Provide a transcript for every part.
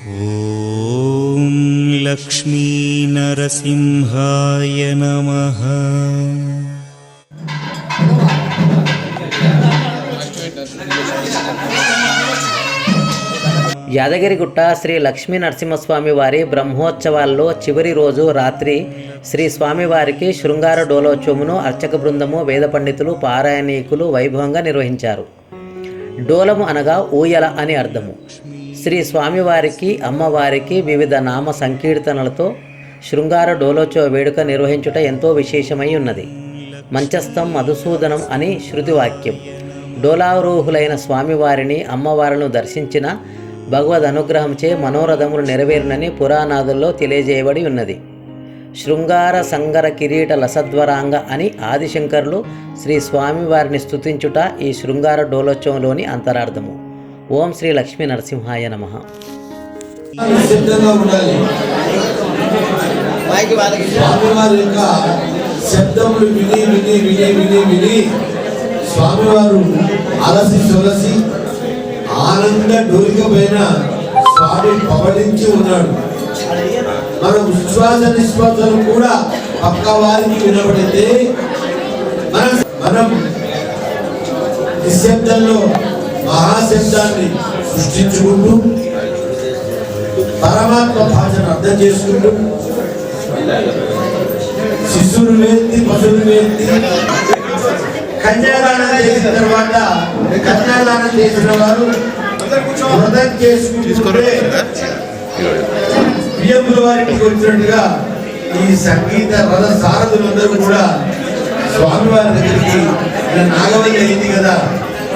ॐ लक्ष्मीनरसिंहाय नमः యాదగిరిగుట్ట శ్రీ లక్ష్మీ నరసింహస్వామి వారి బ్రహ్మోత్సవాల్లో చివరి రోజు రాత్రి శ్రీ స్వామివారికి శృంగార డోలోత్సవమును అర్చక బృందము వేద పండితులు పారాయణీకులు వైభవంగా నిర్వహించారు డోలము అనగా ఊయల అని అర్థము శ్రీ స్వామివారికి అమ్మవారికి వివిధ నామ సంకీర్తనలతో శృంగార డోలోత్సవ వేడుక నిర్వహించుట ఎంతో విశేషమై ఉన్నది. మంచస్థం మధుసూదనం అని శృతివాక్యం. డోలావరోహులైన స్వామివారిని అమ్మవారిని దర్శించిన భగవద్ అనుగ్రహంచే మనోరథములు నెరవేరునని పురాణాదుల్లో తెలియజేయబడి ఉన్నది. శృంగార సంగర కిరీట లసద్వరాంగ అని ఆదిశంకరులు శ్రీ స్వామివారిని స్తుతించుట ఈ శృంగార డోలోత్సవంలోని అంతరార్థము. ఓం శ్రీ లక్ష్మీ నరసింహాయ నమః. సిద్ధంగా ఉండాలి. స్వామివారి యొక్క శబ్దములు విని విని విని విని విని స్వామివారు అలసి సొలసి ఆనంద డోలిక పైన స్వామి పవడించి ఉన్నాడు. మన విశ్వాస నిశ్వాసాలు కూడా పక్క వారికి వినబడితే మన మనం నిశ్శబ్దంలో మహాశబ్దాన్ని సృష్టించుకుంటూ పరమాత్మ భాషను అర్థం చేసుకుంటూ శిశువులు వేంది పశువులు వేంది కన్యాదానం చేసిన తర్వాత కన్యాదానం చేసిన వారు వ్రతం చేసుకుంటే బియ్యముల వారికి వచ్చినట్టుగా ఈ సంగీత రథ సారథులందరూ కూడా స్వామివారి దగ్గరికి నాగవల్లి అయింది కదా.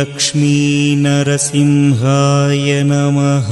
लक्ष्मीनरसिंहाय नमः।